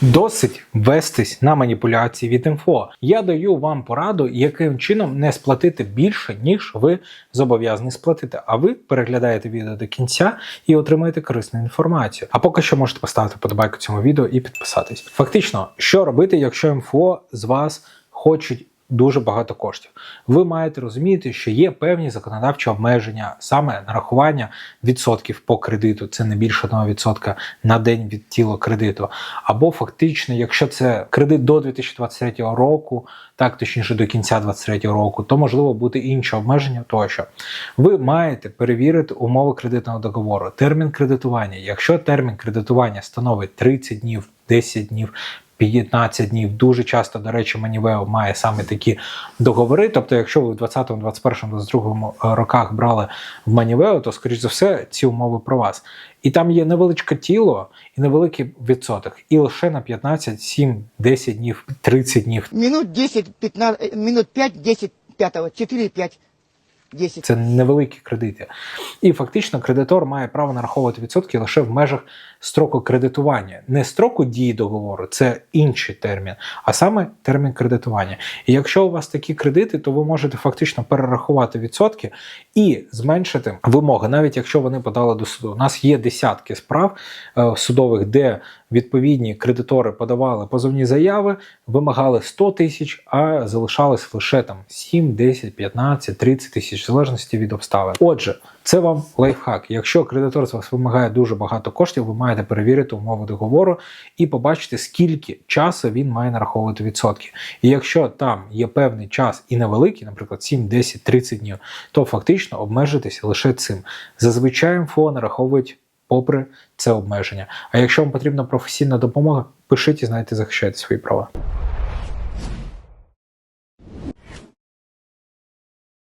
Досить вестись на маніпуляції від інфо. Я даю вам пораду, яким чином не сплатити більше, ніж ви зобов'язані сплатити. А ви переглядаєте відео до кінця і отримаєте корисну інформацію. А поки що можете поставити подобайку цьому відео і підписатись. Фактично, що робити, якщо МФО з вас хочуть. Дуже багато коштів. Ви маєте розуміти, що є певні законодавчі обмеження, саме нарахування відсотків по кредиту, це не більше 1% на день від тіла кредиту. Або фактично, якщо це кредит до 2023 року, так точніше до кінця 2023 року, то можливо бути інші обмеження тощо. Ви маєте перевірити умови кредитного договору, термін кредитування. Якщо термін кредитування становить 30 днів, 10 днів. 15 днів. Дуже часто, до речі, Манівео має саме такі договори. Тобто, якщо ви в 20, 21, 22 роках брали в Манівео, то, скоріш за все, ці умови про вас. І там є невеличке тіло і невеликий відсоток. І лише на 15, 7, 10 днів, 30 днів. Минут 10, 15, э, минут 5, 10, 5, 4, 5, 10. Це невеликі кредити. І фактично кредитор має право нараховувати відсотки лише в межах строку кредитування. Не строку дії договору, це інший термін, а саме термін кредитування. І якщо у вас такі кредити, то ви можете фактично перерахувати відсотки і зменшити вимоги, навіть якщо вони подали до суду. У нас є десятки справ е, судових, де відповідні кредитори подавали позовні заяви, вимагали 100 тисяч, а залишалось лише там 7, 10, 15, 30 тисяч, в залежності від обставин. Отже, це вам лайфхак. Якщо кредитор з вас вимагає дуже багато коштів, ви маєте перевірити умови договору і побачити, скільки часу він має нараховувати відсотки. І якщо там є певний час і невеликий, наприклад, 7, 10, 30 днів, то фактично обмежитися лише цим. Зазвичай МФО нараховують попри це обмеження. А якщо вам потрібна професійна допомога, пишіть і знайте, захищайте свої права.